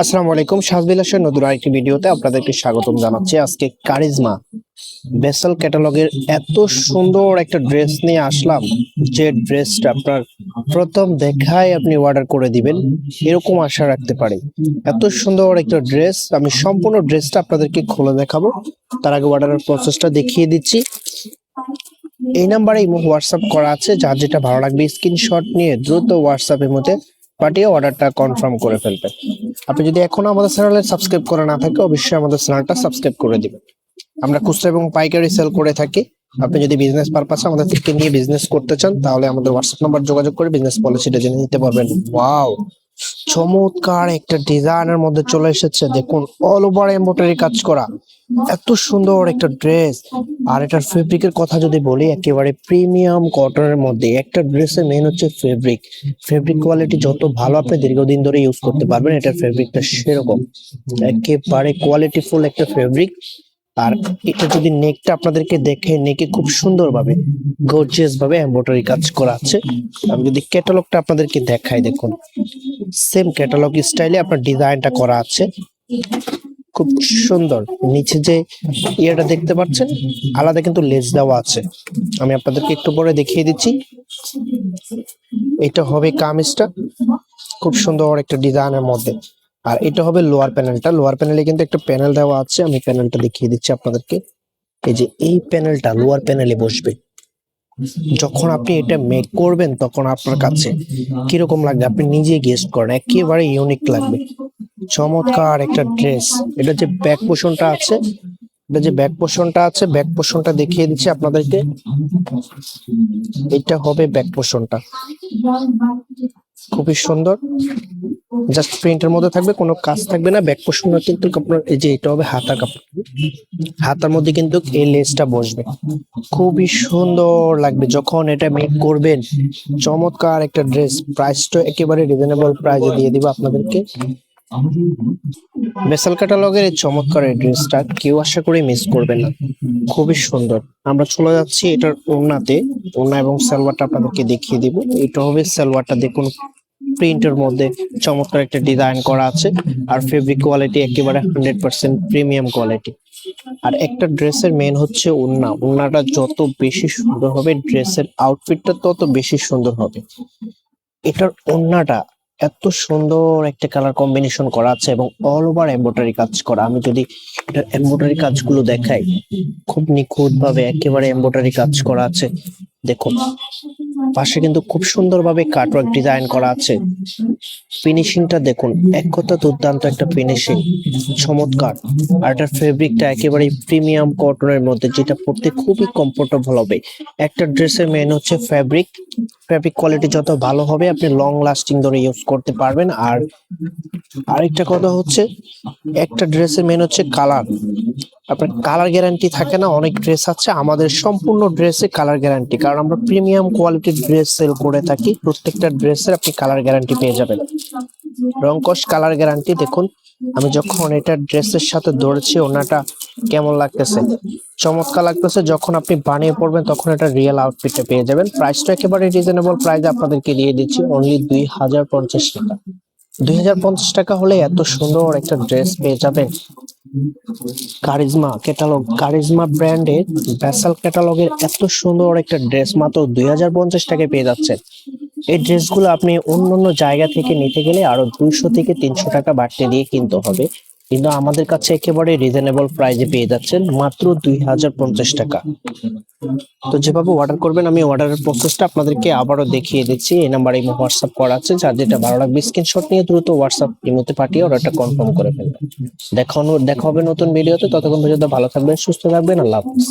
আসসালামু আলাইকুম শাহবিলাসের নতুন আরেকটি ভিডিওতে আপনাদেরকে স্বাগতম জানাচ্ছি। আজকে কারিজমা বেসাল ক্যাটালগের এত সুন্দর একটা ড্রেস নিয়ে আসলাম, যে ড্রেসটা আপনার প্রথম দেখায় আপনি অর্ডার করে দিবেন, এরকম আশা রাখতে পারি। এত সুন্দর একটা ড্রেস, আমি সম্পূর্ণ ড্রেসটা আপনাদেরকে খুলে দেখাবো। তার আগে অর্ডারের প্রসেসটা দেখিয়ে দিচ্ছি। এই নাম্বারে ইমো হোয়াটসঅ্যাপ করা আছে, যার যেটা ভালো লাগবে স্ক্রিনশট নিয়ে দ্রুত হোয়াটসঅ্যাপের মধ্যে পাঠিয়ে অর্ডারটা কনফার্ম করে ফেলবে। আপনি যদি এখনও আমাদের চ্যানেলে সাবস্ক্রাইব করে না থাকে, অবশ্যই আমাদের চ্যানেলটা সাবস্ক্রাইব করে দিবেন। আমরা খুচরা এবং পাইকারি সেল করে থাকি। আপনি যদি বিজনেস পারপাসে আমাদের থেকে নিয়ে বিজনেস করতে চান, তাহলে আমাদের হোয়াটসঅ্যাপ নাম্বার যোগাযোগ করে বিজনেস পলিসিটা জেনে নিতে পারবেন। ওয়াও চমৎকার একটা ডিজাইনের মধ্যে চলে এসেছে। দেখুন অল ওভার এমব্রয়ডারি কাজ করা। এত সুন্দর একটা ড্রেস আর এটার ফেব্রিকের কথা যদি বলি, একেবারে প্রিমিয়াম কটনের মধ্যে। একটা ড্রেসের মেন হচ্ছে ফেব্রিক ফেব্রিক কোয়ালিটি যত ভালো, আপনি দীর্ঘদিন ধরে ইউজ করতে পারবেন, এটার ফেব্রিকটা সেরকম। একেবারে কোয়ালিটিফুল একটা ফেব্রিক আর এটা যদি নেকটা আপনাদেরকে দেখে নেকে খুব সুন্দরভাবে গর্জিয়াস ভাবে এমব্রয়ডারি কাজ করা আছে আমি যদি ক্যাটালগটা আপনাদেরকে দেখাই দেখুন। সেম ক্যাটালগ স্টাইলে আপনার ডিজাইনটা করা আছে। খুব সুন্দর। নিচে যে ইয়েটা দেখতে পাচ্ছেন আলাদা কিন্তু লেস দেওয়া আছে। আমি আপনাদেরকে একটু পরে দেখিয়ে দিচ্ছি। এটা হবে কামিজটা। খুব সুন্দর একটা ডিজাইনের মধ্যে। আর এটা হবে লোয়ার প্যানেলটা লোয়ার প্যানেলে কিন্তু একটা প্যানেল দেওয়া আছে। আমি প্যানেলটা দেখিয়ে দিচ্ছি আপনাদেরকে। এই যে এই প্যানেলটা লোয়ার প্যানেলে বসবে। যখন আপনি এটা মেক করবেন, তখন আপনার কাছে কীরকম লাগবে? আপনি নিজে গেস্ট করেন। একেবারে ইউনিক লাগবে। চমৎকার একটা ড্রেস এটা যে ব্যাক পোষণটা আছে, এটা যে ব্যাক পোষণটা আছে ব্যাক পোষণটা দেখিয়ে দিচ্ছি আপনাদেরকে। এটা হবে ব্যাক পোষণটা খুবই সুন্দর। জাস্ট প্রিন্টের মধ্যে থাকবে, কোনো কাজ থাকবে না। ব্যাক পোষণটা কিন্তু আপনার এই যে এটা হবে হাতা কাপড়। হাতার মধ্যে কিন্তু এই লেসটা বসবে। খুবই সুন্দর লাগবে। যখন এটা মেক করবেন, চমৎকার একটা ড্রেস প্রাইসটা একেবারে রিজনেবল প্রাইসে দিয়ে দিব আপনাদেরকে। বেসাল ক্যাটালগের এই চমৎকার এই ড্রেসটা কেউ আশা করি মিস করবে না। খুবই সুন্দর। আমরা চলে যাচ্ছি এটার ওড়নাতে। ওড়না এবং সালোয়ারটা আপনাদেরকে দেখিয়ে দিব। এটা হবে সালোয়ারটা দেখুন। প্রিন্টের মধ্যে চমৎকার একটা ডিজাইন করা আছে। আর ফেব্রিক কোয়ালিটি একেবারে হান্ড্রেড পার্সেন্ট প্রিমিয়াম কোয়ালিটি আর একটা ড্রেসের মেন হচ্ছে ওড়না ওড়নাটা যত বেশি সুন্দর হবে ড্রেসের আউটফিটটা তত বেশি সুন্দর হবে। এটার ওড়নাটা এত সুন্দর একটা কালার কম্বিনেশন করা আছে এবং অল ওভার এমব্রয়ডারি কাজ করা। আমি যদি এটার এমব্রয়ডারি কাজগুলো দেখাই, খুব নিখুঁত ভাবে একেবারে এমব্রয়ডারি কাজ করা আছে। দেখুন, পাশে কিন্তু খুব সুন্দরভাবে কাটওয়ার্ক ডিজাইন করা আছে। ফিনিশিংটা দেখুন, এক কথা দুর্দান্ত একটা ফিনিশিং চমৎকার। আর এটার ফেব্রিকটা একেবারে প্রিমিয়াম কটনের মধ্যে, যেটা পড়তে খুবই কমফোর্টেবল হবে। একটা ড্রেসের মেন হচ্ছে ফ্যাব্রিক ফ্যাব্রিক কোয়ালিটি যত ভালো হবে, আপনি লং লাস্টিং ধরে ইউজ করতে পারবেন। আর আরেকটা কথা হচ্ছে, একটা ড্রেসের মেন হচ্ছে কালার আপনার কালার গ্যারান্টি থাকে না, অনেক ড্রেস আছে, আমাদের সম্পূর্ণ ড্রেসে কালার গ্যারান্টি কারণ আমরা প্রিমিয়াম কোয়ালিটির ড্রেস সেল করে থাকি, প্রত্যেকটা ড্রেসের আপনি কালার গ্যারান্টি পেয়ে যাবেন। রংকশ কালার গ্যারান্টি দেখুন, আমি যখন এটা ড্রেসের সাথে ধরেছি, ওনাটা কেমন লাগতেছে? চমৎকার লাগতেছে। যখন আপনি বানিয়ে পড়বেন, তখন এটা রিয়েল আউটফিটে পেয়ে যাবেন। প্রাইসটা একেবারে রিজনেবল প্রাইস আপনাদেরকে দিয়ে দিচ্ছি অনলি দুই হাজার পঞ্চাশ টাকা। দুই হাজার পঞ্চাশ টাকা হলে এত সুন্দর একটা ড্রেস পেয়ে যাবেন। কারিজমা ক্যাটালগ কারিজমা ব্র্যান্ডের ব্যাসাল ক্যাটালগের এত সুন্দর একটা ড্রেস মাত্র দুই হাজার পঞ্চাশ টাকায় পেয়ে যাচ্ছেন। এই ড্রেসগুলো আপনি অন্য অন্য জায়গা থেকে নিতে গেলে আরও দুইশো থেকে তিনশো টাকা বাড়তে দিয়ে কিনতে হবে। কিন্তু আমাদের কাছে একেবারে রিজনেবল প্রাইজে পেয়ে যাচ্ছেন মাত্র দুই হাজার পঞ্চাশ টাকা। তো যেভাবে অর্ডার করবেন, আমি অর্ডারের প্রসেসটা আপনাদেরকে আবারও দেখিয়ে দিচ্ছি। এই নাম্বারে হোয়াটসঅ্যাপ করা আছে, যার যেটা ভালো লাগবে স্ক্রিনশট নিয়ে দ্রুত হোয়াটসঅ্যাপ ইমোতে পাঠিয়ে অর্ডারটা কনফার্ম করে ফেলবেন। দেখানো দেখা হবে নতুন ভিডিওতে ততক্ষণ পর্যন্ত ভালো থাকবেন, সুস্থ থাকবেন, আল্লাহ হাফিজ।